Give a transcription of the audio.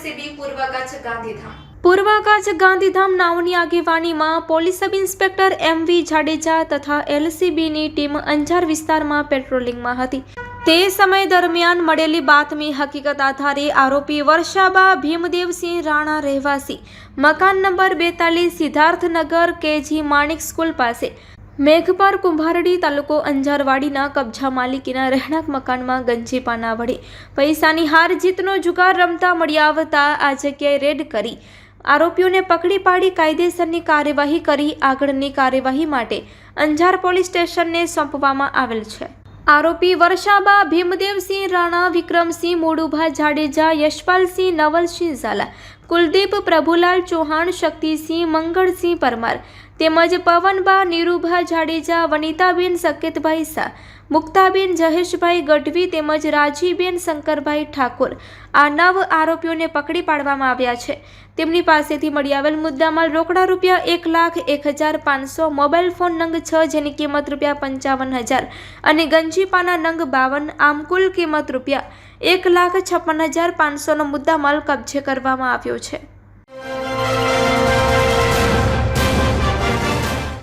LCB પૂર્વ કચ્છ ગાંધીધામ નાવની આગેવાનીમાં police sub inspector M V Jadeja તથા એલસીબીની ટીમ અંજાર વિસ્તારમાં પેટ્રોલિંગમાં હતી. તે સમય દરમિયાન મળેલી બાતમી હકીકત આધારે આરોપી વર્ષાબા ભીમદેવસિંહ રાણા રહેવાસી. મકાન નંબર બેતાલીસ સિદ્ધાર્થનગર કેજી માણિક સ્કૂલ પાસે. મેઘપર કુંભારડી તાલુકો અંજારવાડીના કબજા માલિકીના રહેણાંક મકાનમાં ગંજીપાના વડે પૈસાની હાર જીતનો જુગાર રમતા મળી આવતા આ જગ્યાએ રેડ કરી આરોપીઓને પકડી પાડી કાયદેસરની કાર્યવાહી કરી આગળની કાર્યવાહી માટે અંજાર પોલીસ સ્ટેશનને સોંપવામાં આવેલ છે. આરોપી વર્ષાબા, ભીમદેવસિંહ રાણા, વિક્રમસિંહ, મોડુભા જાડેજા, યશપાલસિંહ, નવલસિંહ ઝાલા કુલદીપ પ્રભુલાલ ચૌહાણ, શક્તિસિંહ, મંગળસિંહ પરમાર તેમજ પવનબા, નીરુભા જાડેજા, વનિતાબેન સકેતભાઈ શાહ, મુક્તાબેન જહેશભાઈ ગઢવી તેમજ રાજીબેન શંકરભાઈ ઠાકોર આ નવ આરોપીઓને પકડી પાડવામાં આવ્યા છે. તેમની પાસેથી મળી આવેલ મુદ્દામાલ રોકડા રૂપિયા એક લાખ એક હજાર પાંચસો, મોબાઈલ ફોન નંગ છ જેની કિંમત રૂપિયા પંચાવન હજાર અને ગંજીપાના નંગ બાવન આમ કુલ કિંમત રૂપિયા એક લાખ છપ્પન હજાર પાંચસોનો મુદ્દામાલ કબજે કરવામાં આવ્યો છે